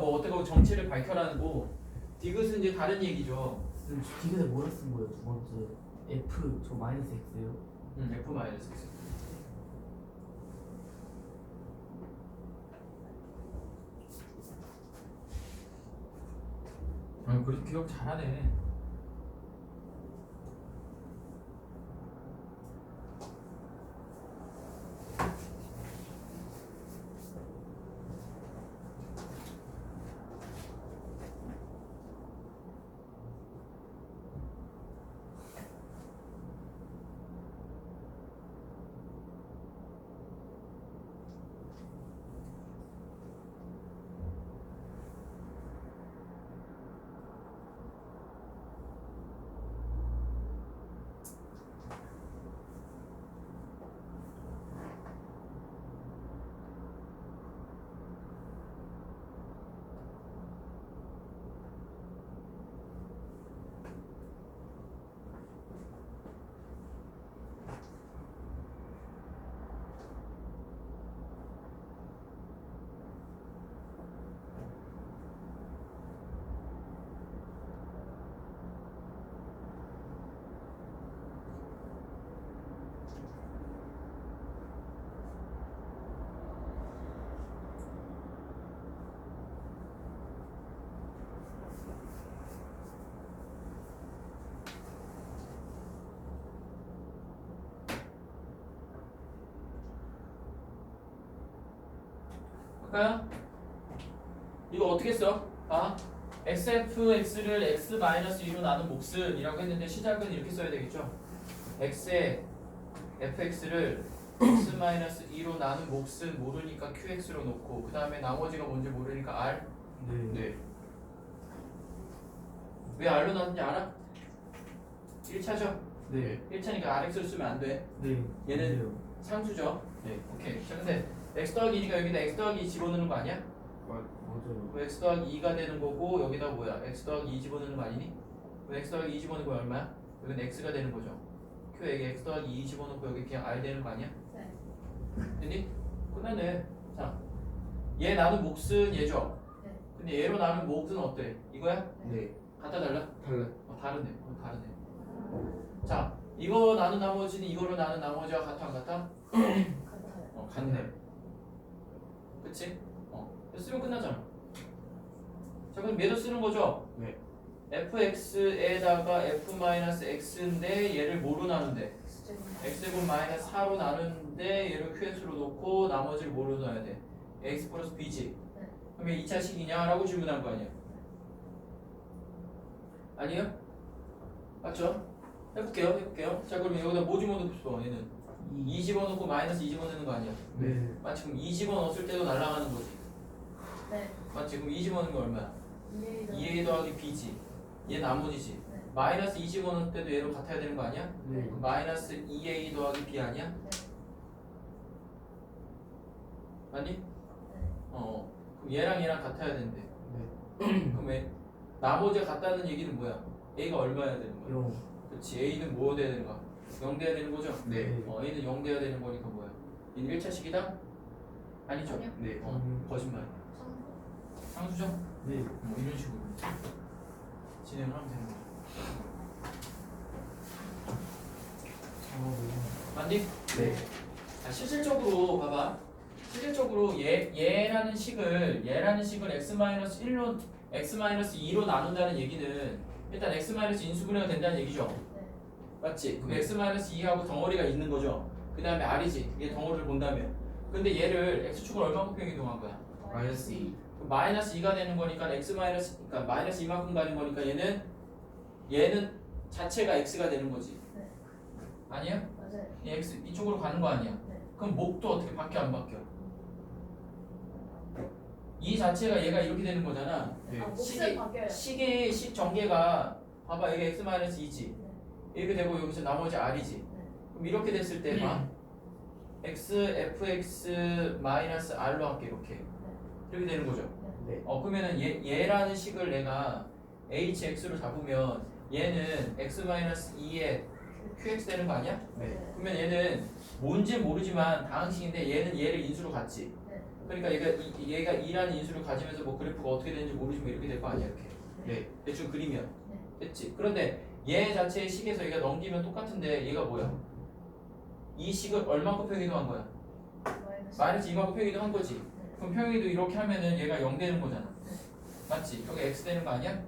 뭐 어떻게 보면 정체를 밝혀라는 거 디귿은 이제 다른 얘기죠. 디귿에 뭐라 쓴 거예요? 두 번째 F 저 마이너스 X예요? 음, F 마이너스 X. 아, 그래도 기억 잘하네. 할까요? 이거 어떻게 써? 아, xfx를 x-2로 나눈 몫은이라고 했는데 시작은 이렇게 써야 되겠죠? x의 fx를 x-2로 나눈 몫은 모르니까 qx로 놓고 그 다음에 나머지가 뭔지 모르니까 r 네. 왜 r로 나왔는지 알아? 1차죠? 네. 1차니까 rx를 쓰면 안 돼. 네. 얘는. 상수죠? 네. 오케이. 자, 근데 x 더하기 2니까 여기다 x 더하기 2 집어넣는 거 아니야? 마- 맞아요. 그럼 x 더하기 2가 되는 거고 여기다 뭐야? x 더하기 2 집어넣는 거 아니니? 그럼 x 더하기 2 집어넣는 거 얼마야? 여기는 x가 되는 거죠. q에게 x 더하기 2 집어넣고 여기 그냥 r 되는 거 아니야? 네. 됐니? 끝났네. 자, 얘 나눈 몫은 얘죠? 네. 근데 얘로 나눈 몫은 어때? 이거야? 네. 같다 달라? 달라. 어, 다르네. 어, 다르네. 자, 이거 나눈 나머지는 이거로 나눈 나머지와 같아 안 같아? 같아요. 어, 같네. 그치? 어, 쓰면 끝나잖아. 자, 그럼 얘도 쓰는 거죠? 네. fx에다가 f-x인데 얘를 뭐로? 진짜 x제곱 마이너스 4로 나누는데 얘를 qx로 놓고 나머지를 뭐로 넣어야 돼? x 플러스 b지. 네. 그러면 2차식이냐? 라고 질문한 거 아니야? 아니에요? 맞죠? 해볼게요, 해볼게요. 자, 그럼 여기다 뭐 집어넣고 싶어, 얘는? 2 집어넣고 마이너스 2 집어넣는 거 아니야? 네. 마치 그럼 2 집어넣었을 때도 날아가는 거지. 네. 맞지? 그럼 2 집어넣는 거 얼마야? 이해가 2a 더하기 b지. 얘 나머지지. 네. 마이너스 2 집어넣을 때도 얘로 같아야 되는 거 아니야? 네. 그럼 마이너스 2a 더하기 b 아니야? 네. 맞니? 네. 어. 그럼 얘랑 얘랑 같아야 되는데. 네. 그럼 왜? 나머지가 같다는 얘기는 뭐야? a가 얼마야 되는 거야? 영. 그렇지. a는 뭐 돼야 되는 거야? 0 돼야 되는 거죠? 네. 어, a는 0 돼야 되는 거니까 뭐야? 얘는 1차식이다? 아니죠? 아니요. 네. 어, 거짓말. 상수. 상수죠? 네. 뭐 이런 식으로 진행을 하면 되는 거야. 어, 맞니? 네. 자, 실질적으로 봐봐. 실질적으로 얘 얘라는 식을 얘라는 식을 x-1로 x-2로 나눈다는 얘기는 일단 x- 인수분해가 된다는 얘기죠. 네. 맞지? 그럼 네. x-2하고 덩어리가 있는 거죠. 그 다음에 r이지. 얘 덩어리를 본다면. 근데 얘를 x축을 얼마큼 이동한 거야? 마이너스 2. 그럼 마이너스 2가 되는 거니까 x 마이너스 그러니까 마이너스 2만큼 가는 거니까 얘는 얘는 자체가 x가 되는 거지. 네. 아니야? 맞아요. 이 x 이쪽으로 가는 거 아니야? 네. 그럼 목도 어떻게 바뀌어 안 바뀌어? 이 자체가 얘가 이렇게 되는 거잖아. 네. 아, 시계- 몫은 바뀌어요. 식의 식 전개가 봐봐 여기 x 마이너스 2지. 네. 이렇게 되고 여기서 나머지 r이지. 네. 그럼 이렇게 됐을 때 봐. x fx 마이너스 r로 할게 이렇게. 이렇게 되는 거죠. 네. 어 그러면은 얘 얘라는 식을 내가 hx로 잡으면 얘는 x 마이너스 2에 qx 되는 거 아니야? 네. 그러면 얘는 뭔지 모르지만 다항식인데 얘는 얘를 인수로 갔지. 네. 그러니까 얘가 이, 얘가 2라는 인수를 가지면서 뭐 그래프가 어떻게 되는지 모르지만 이렇게 될 거 아니야 이렇게. 네. 대충 그리면 네. 됐지. 그런데 얘 자체의 식에서 얘가 넘기면 똑같은데 얘가 뭐야? 이 식을 얼마큼 평이도 한 거야? 마이너스. 마이너스 2만큼 평이도 한 거지. 네. 그럼 평이도 이렇게 하면은 얘가 0 되는 거잖아. 맞지? 여기 x 되는 거 아니야?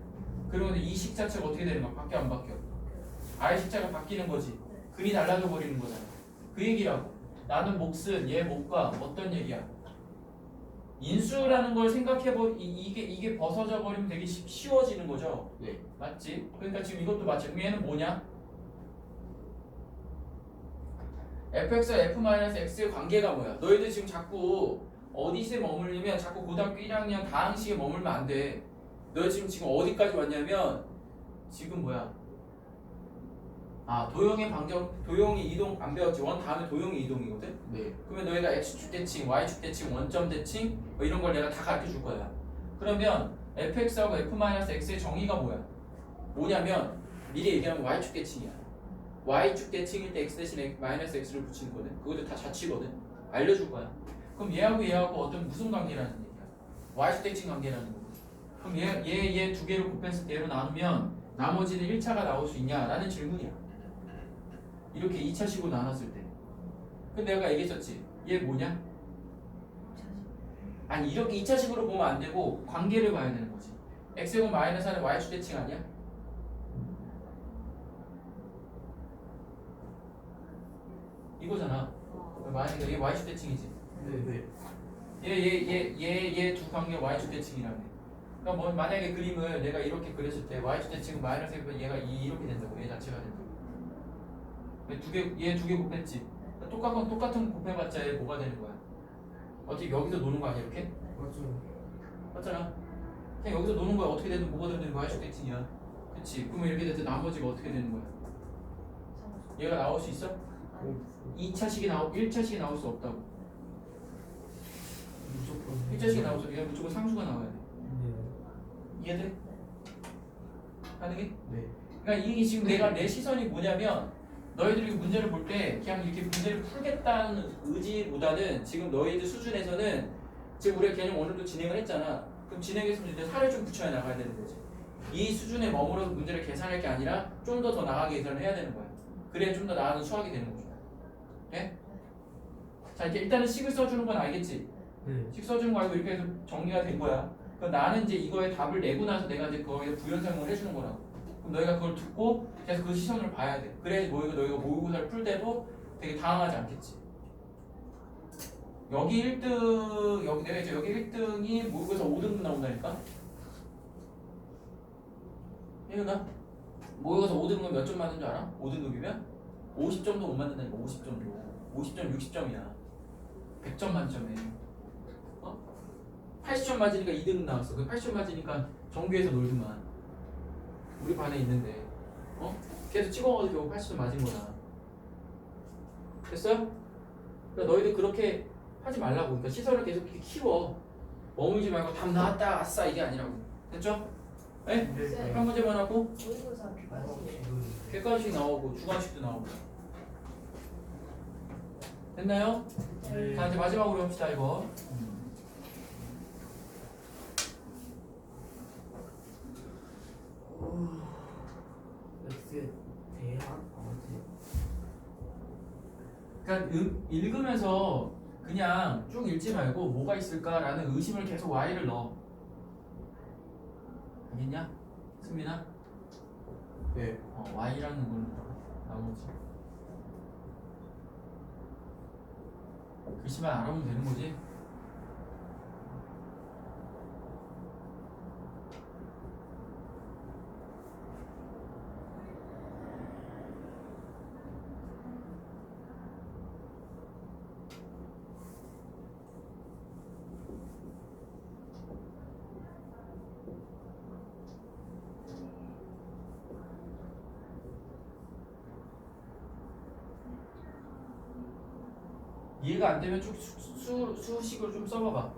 그러면 이식 자체가 어떻게 되는 거야? 바뀌어 안 바뀌어? 아래 식자가 바뀌는 거지. 글이 달라져 버리는 거잖아. 그 얘기라고. 나는 몫은 얘 몫과 어떤 얘기야? 인수라는 걸 생각해보 이, 이게 이게 벗어져 버리면 되게 쉽- 쉬워지는 거죠. 네. 맞지? 그러니까 지금 이것도 그럼 얘는 뭐냐? fx와 f-x의 관계가 뭐야? 너희들 지금 자꾸 어디서 머물리면 자꾸 고등학교 1학년 다항식에 머물면 안 돼. 너 지금 지금 어디까지 왔냐면 지금 뭐야? 아 도형의 방정 도형이 이동 안 배웠지? 원 다음에 도형이 이동이거든? 네. 그러면 너희가 x축 대칭, y축 대칭, 원점 대칭 뭐 이런 걸 내가 다 가르쳐 줄 거야. 그러면 fx하고 f-x의 정의가 뭐야? 뭐냐면 미리 얘기하면 y축 대칭이야. y축 대칭일 때 x 대신 마이너스 x를 붙이는 거든. 그것도 다 자취거든. 알려줄 거야. 그럼 얘하고 얘하고 어떤 무슨 관계라는 얘기야? y축 대칭 관계라는 거고. 그럼 얘 얘 얘 두 개를 곱했을 때 얘로 나누면 나머지는 1차가 나올 수 있냐라는 질문이야. 이렇게 2차 식으로 나눴을 때. 근데 내가 얘기했었지. 얘 뭐냐? 아니 이렇게 2차 식으로 보면 안 되고 관계를 봐야 되는 거지. x제곱 마이너스 하는 y축 대칭 아니야? 이거잖아. 만약에 이게 y축 대칭이지. 네. 네. 얘얘얘얘얘 두 관계 y축 대칭이라며. 그러니까 뭐 만약에 그림을 내가 이렇게 그렸을 때 y축 대칭은 마이너스 X면 얘가 이 이렇게 된다고 얘 자체가 된다 고. 두개얘 두 개 곱했지. 똑같은 똑같은 곱해봤자 얘 뭐가 되는 거야? 어떻게 여기서 노는 거 아니야 이렇게? 맞죠. 맞잖아. 그냥 여기서 노는 거야 어떻게 되든 뭐가 되든 y축 대칭이야. 그치? 그러면 이렇게 됐을 때 나머지가 어떻게 되는 거야? 얘가 나올 수 있어? 아니. 2차식이 나오 1차식이 나올 수 없다고. 무조건. 1차식이 나올 수 얘가 무조건 상수가 나와야 돼. 네. 이해돼? 가능해? 네. 그러니까 이게 지금 내가 내 시선이 뭐냐면 너희들이 문제를 볼 때 그냥 이렇게 문제를 풀겠다는 의지보다는 지금 너희들 수준에서는 지금 우리가 개념 오늘도 진행을 했잖아. 그럼 진행했으면 이제 살을 좀 붙여야 나가야 되는 거지. 이 수준에 머물러서 문제를 계산할 게 아니라 좀 더 더 나가게 계산을 해야 되는 거야. 그래야 좀 더 나아는 수학이 되는 거죠. 네? 자 이렇게 일단은 식을 써주는 건 알겠지? 네. 식 써주는 거 알고 이렇게 해서 정리가 된 거야. 그럼 나는 이제 이거에 답을 내고 나서 내가 이제 거기에 부연 설명을 해주는 거라고. 그럼 너희가 그걸 듣고 계속 그 시선을 봐야 돼. 그래야지 너희가 너희가 모의고사를 풀 때도 되게 당황하지 않겠지. 여기 1등 여기 내가 이제 여기 1등이 모의고사 5등급 나온다니까. 이누나 모의고사 5등급 몇 점 맞는 줄 알아? 5등급이면 50점도 못 맞는다니까 50점도. 50점 60점이야. 100점 만점에. 80점 맞으니까 2등 나왔어. 그 80점 맞으니까 정규에서 놀더만. 우리 반에 있는데, 어? 계속 찍어가지고 결국 80점 맞은 거야. 됐어요? 그러니까 너희들 그렇게 하지 말라고. 그러니까 시선을 계속 이렇게 키워. 머물지 말고 답 나왔다, 아싸 이게 아니라고. 됐죠? 네? 네. 한 문제만 하고 모의고사. 객관식 나오고 주관식도 나오고. 됐나요? 네. 자 이제 마지막으로 합시다 이거. X에 대한 어제. 그러니까 음, 읽으면서 그냥 쭉 읽지 말고 뭐가 있을까라는 의심을 계속 Y를 넣어. 알겠냐? 승민아? 네. 어, Y라는 걸 나머지. 글씨만 알아보면 되는 거지. 이해가 안 되면 쭉 수, 수, 수식을 좀 써봐봐.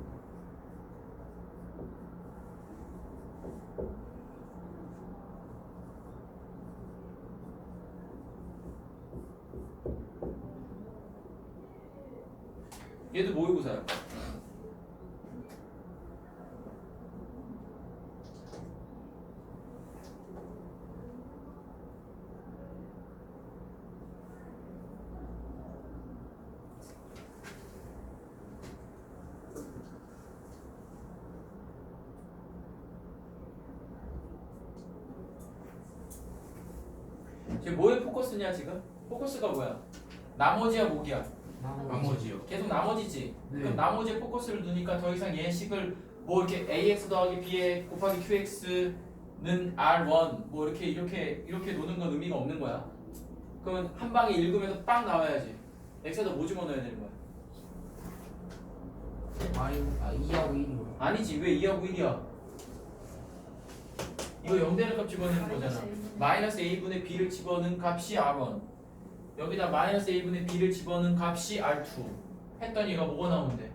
얘도 모의고사야. 지금 뭐에 포커스냐 지금? 포커스가 뭐야? 나머지야 목이야? 나머지. 계속 나머지지. 네. 그럼 나머지에 포커스를 두니까 더 이상 얘식을 뭐 이렇게 ax 더하기 b에 곱하기 qx는 r1 뭐 이렇게 이렇게 이렇게 노는 건 의미가 없는 거야. 그러면 한 방에 읽으면서 빵 나와야지. x에다 뭐 집어넣어야 되는 거야? 아니 아 2하고 1이요. 아니지 왜 2하고 1이야? 이거 0 되는 값 집어넣는 거잖아. 마이너스 a분의 b를 집어넣은 값이 r1 여기다 마이너스 a분의 b를 집어넣은 값이 r2 했더니 얘가 뭐가 나오는데?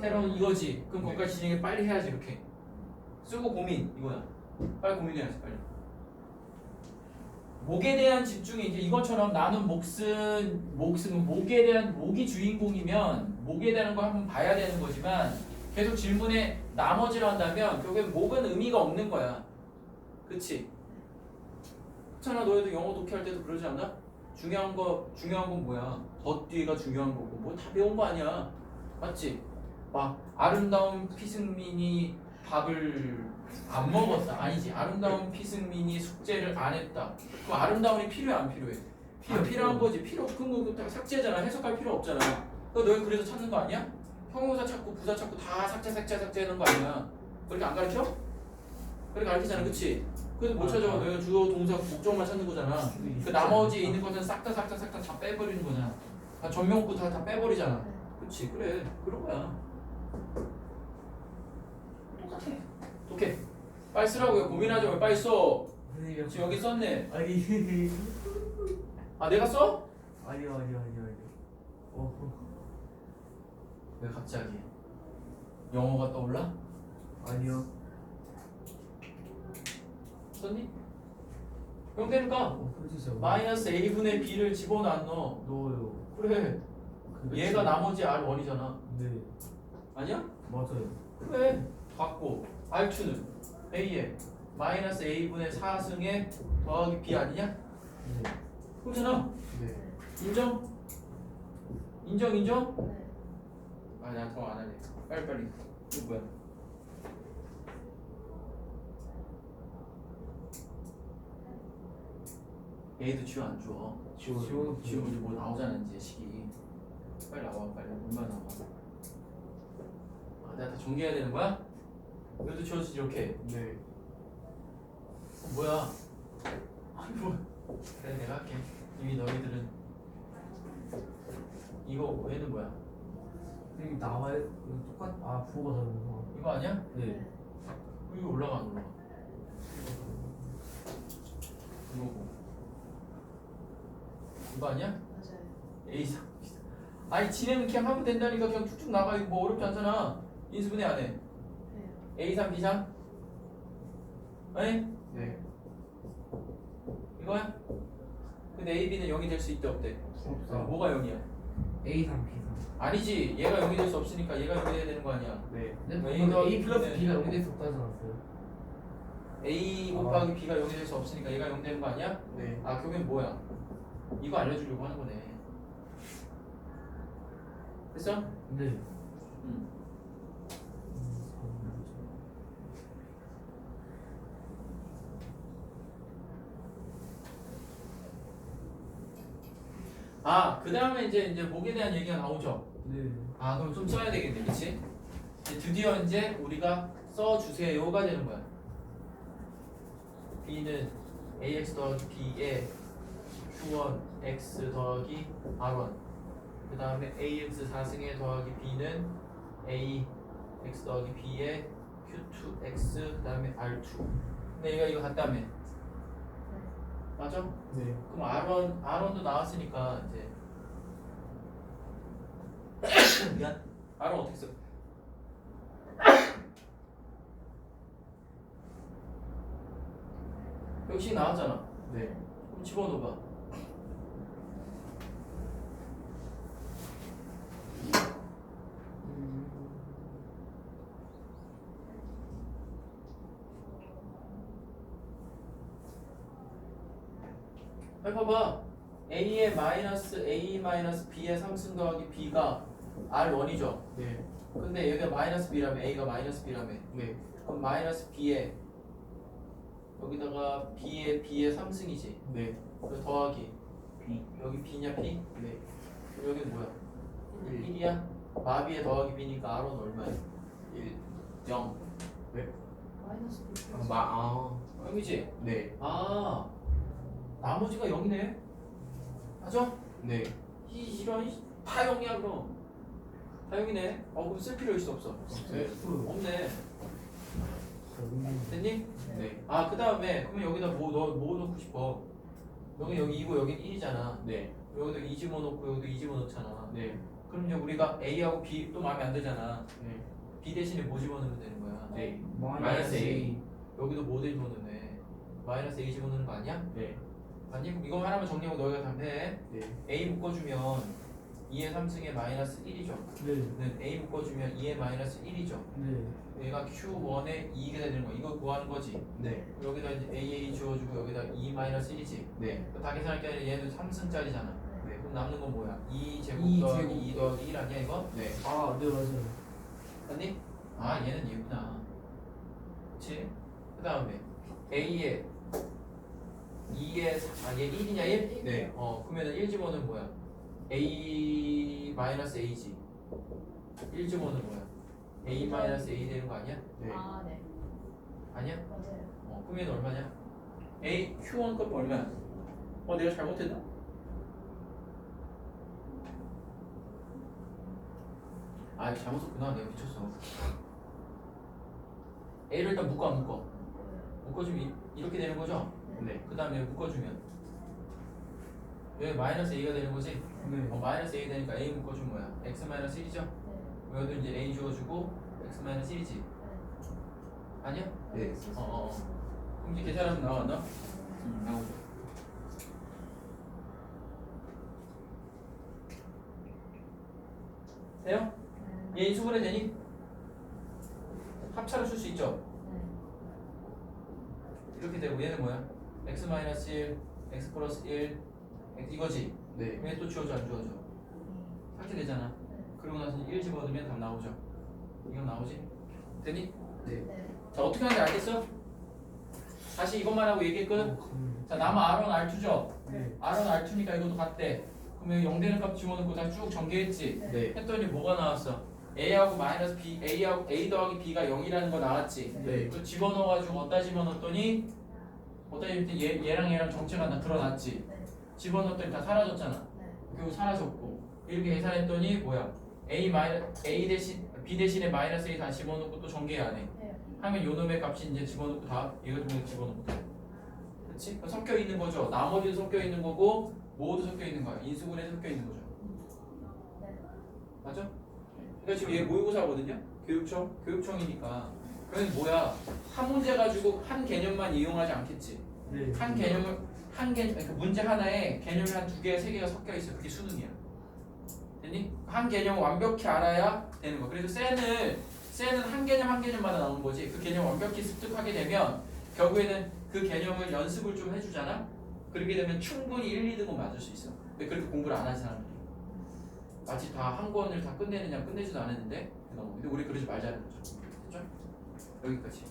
새로운 이거지. 그럼 네. 거기까지 진행을 빨리 해야지 이렇게. 쓰고 고민 이거야. 빨리 고민해야지 빨리. 목에 대한 집중이 이제 이것처럼 나는 몫은 몫은 목에 대한 목이 주인공이면 목에 대한 거 한번 봐야 되는 거지만 계속 질문에 나머지로 한다면 결국엔 목은 의미가 없는 거야. 그치? 그렇잖아 너희도 영어 독해 할 때도 그러지 않나? 중요한 거 중요한 건 뭐야? 더 뒤가 중요한 거고 뭐 다 배운 거 아니야. 맞지? 막 아름다운 피승민이 밥을 안 먹었다. 아니지. 아름다운 피승민이 숙제를 안 했다. 그럼 아름다움이 필요해 안 필요해? 안 필요한 거지. 필요 거 그거 삭제잖아. 해석할 필요 없잖아. 그 너희 그래서 찾는 거 아니야? 형용사 찾고 부사 찾고 다 삭제 삭제 삭제하는 거 아니야? 그렇게 안 가르쳐? 그렇게 가르치잖아. 그치? 그래서 못 찾아. 너희가 주어 동사 목적만 찾는 거잖아. 그 나머지 있는 것은 싹 다 싹 다 싹 다 다 빼버리는 거잖아. 다 전명구 다 다 빼버리잖아. 그치 그래 그런 거야 똑같아 오케이 빨리 쓰라고요 고민하지 말고 빨리 써 선생님 지금 여기 썼네 아니 아 내가 써? 아니요 아니요 아니요 아니요. 어 왜 갑자기 영어가 떠올라? 아니요. 썼니? 그럼 되니까 어 해주세요. 마이너스 a분의 b를 집어넣어 넣어요. 그래 그- 얘가 나머지 r1이잖아 네 아니야? 맞아요. 그래 받고 r2는 a에 마이너스 a분의 4승에 더하기 b 아니냐? 네. 그거잖아 네. 인정? 인정 인정? 네. 아, 나더안 할래. 빨리 빨리. 이거 뭐야? 얘도 지워 안 줘. 지워 지워 이제 뭐 나오잖아 이제 식이. 빨리 나와 빨리 얼마 나와? 아, 내가 다 정리해야 되는 거야? 이것도 지워지 이렇게. 네. 어, 뭐야? 아이고. 그래 내가 할게. 이미 너희들은 이거 얘는 뭐야? 나와요? 이거 똑같 아 부호가 다르구나. 이거 아니야? 네. 이거 올라가 안 올라가? 이거고 이거 아니야? 맞아요. A3 아니 진행은 그냥 하면 된다니까 그냥 툭툭 나가 이거 뭐 어렵지 않잖아 인수분해 안 해 네. A3 B3 아니 네. 이거야? 근데 A, B는 0이 될 수 있대 없대? 없어요. 뭐가 0이야? A3 P3. 아니지 얘가 0이 될 수 없으니까 얘가 0이 돼야 되는 거 아니야 네. A 근데 A A 플러스 B는 B가 여기 될수 없다지 않았어요? A 곱하기 B가 0이 될 수 없으니까 얘가 0 되는 거 아니야? 네. 아 그게 뭐야? 이거 알려주려고 하는 거네. 됐어? 네. 응. 아, 그 다음에 이제 이제 목에 대한 얘기가 나오죠. 네. 아, 그럼 좀 써야 되겠네, 그렇지? 드디어 이제 우리가 써 주세요가 되는 거야. b는 ax 더하기 b에 q1 x 더하기 r1 그 다음에 ax 4승에 더하기 b는 a x 더하기 b에 q2 x 그 다음에 r2 근데 얘가 이거 같다며 맞아? 네. 그럼 R1, R1도 나왔으니까 이제 미안 R1 어떻게 써? 역시 나왔잖아 네. 그럼 집어넣어봐 빨리 봐봐 A의 마이너스 A 마이너스 B의 3승 더하기 B가 R1이죠 네. 근데 여기가 마이너스 B라며 A가 마이너스 B라며 네. 그럼 마이너스 B에 여기다가 b의 b의 3승이지. 네. 그래서 더하기 B. 여기 b냐 b? 네. 그럼 여기는 뭐야? 1, 1이야? 마비에 더하기 b니까 r은 얼마야? 1, 0. 마이너스 B 아, 마, 아. 0이지? 네. 아 나머지가 0이네. 맞아? 네. 이 이런 이- 다 0이야 그럼. 다 0이네. 어 그럼 쓸 필요 있어 없어? 네. 없네. 됐니? 네. 아 그 다음에 그러면 여기다 뭐, 넣, 뭐 넣고 싶어? 여기 여기 2고 여기 1이잖아. 네. 여기도 2 집어넣고 여기도 2 집어넣잖아. 네. 그럼 이제 우리가 A하고 B 또 마음에 안 들잖아. 네. B 대신에 뭐 집어넣으면 되는 거야? 네. 마이너스 A. 여기도 뭐 집어넣네. 마이너스 A 집어넣는 거 아니야? 네. 아니 그럼 이거 하나만 정리하고 너희가 답해. 네. A 묶어주면 2의 3승에 마이너스 1이죠. 네. 는 A 묶어주면 2의 마이너스 1이죠. 네. 얘가 Q1에 2가 되는 거야. 이거 구하는 거지. 네. 여기다 이제 AA 지워주고 여기다 2 마이너스 1이지. 네. 다 계산할 게 아니라 얘는 3승짜리잖아. 네. 그럼 남는 건 뭐야? 2 제곱 이 더하기 제곱. 2 더하기 1 아니야 이거? 네. 아, 네, 맞아요. 맞니? 아 얘는 얘구나. 그치? 그 다음에 A에 2에 아얘 1이냐 1? 네. 어 그러면은 1 집어는 뭐야? A 마이너스 A지. 1 집어는 뭐야? A 마이너스 A 되는 거 아니야? 네. 아, 네. 아니야? 맞아요. 어 그러면 얼마냐? A Q1 값 얼마야? 어 내가 잘못했나? 아 잘못 썼구나 내가 미쳤어 A를 일단 묶어 안 묶어? 묶어주면 이- 이렇게 되는 거죠? 네. 그 다음에 묶어주면 여기 마이너스 A가 되는 거지? 네. 어 마이너스 A 되니까 A 묶어주면 뭐야? X 마이너스 1이죠? 네. 여기도 이제 A 주어주고 X 마이너스 1이지 아니야? 네. 어, 어, 그럼 이제 계산하면 나왔나? 음, 나오죠. 돼요? 네. 얘 인수분 해 되니? 합차로 쓸 수 있죠? 네. 이렇게 되고 얘는 뭐야? X 마이너스 1, x 플러스 1 x 이거지? 네. 얘또 주어져 안 주어져? 이렇게 되잖아 그러고 나서 1 집어넣으면 답 나오죠? 이거 나오지? 되니? 네. 네. 자 어떻게 하는지 알겠어? 다시 이것만 하고 얘기 끝? 어, 자 남아 R1, R2죠? 네. R은 R2니까 이것도 같대. 그러면 0 되는 값 집어넣고 다 쭉 전개했지. 네. 했더니 뭐가 나왔어? A하고 마이너스 B, A하고 A 더하기 B가 0이라는 거 나왔지. 네. 그 집어넣어가지고 어디다 집어넣었더니 어디다 집었더니 얘, 얘랑 얘랑 정체가 나 드러났지. 네. 집어넣었더니 다 사라졌잖아. 네. 결국 사라졌고 이렇게 계산했더니 뭐야? A 마이너 A 대신 B 대신에 마이너스 A 다 집어넣고 또 전개 안 해. 네. 하면 요 놈의 값이 이제 집어넣고 다 이거 좀 집어넣고 돼. 그렇지? 섞여 있는 거죠. 나머지도 섞여 있는 거고 모두 섞여 있는 거야. 인수분해 섞여 있는 거죠. 네. 맞죠? 그러니까 지금 얘 모의고사거든요. 교육청 교육청이니까. 그러면 뭐야? 한 문제 가지고 한 개념만 이용하지 않겠지. 네. 한 개념을 한 개, 그러니까 문제 하나에 개념이 한 두 개, 세 개가 섞여 있어. 그게 수능이야. 됐니? 한 개념을 완벽히 알아야 되는 거. 그래서 셀을 셀은 한 개념 한 개념마다 나오는 거지. 그 개념 완벽히 습득하게 되면 결국에는 그 개념을 연습을 좀 해주잖아. 그렇게 되면 충분히 1, 2등은 맞을 수 있어. 근데 그렇게 공부를 안 하는 사람들이 마치 다 한 권을 다 끝내느냐 끝내지도 않았는데 너무 근데 우리 그러지 말자는 거죠. 여기까지.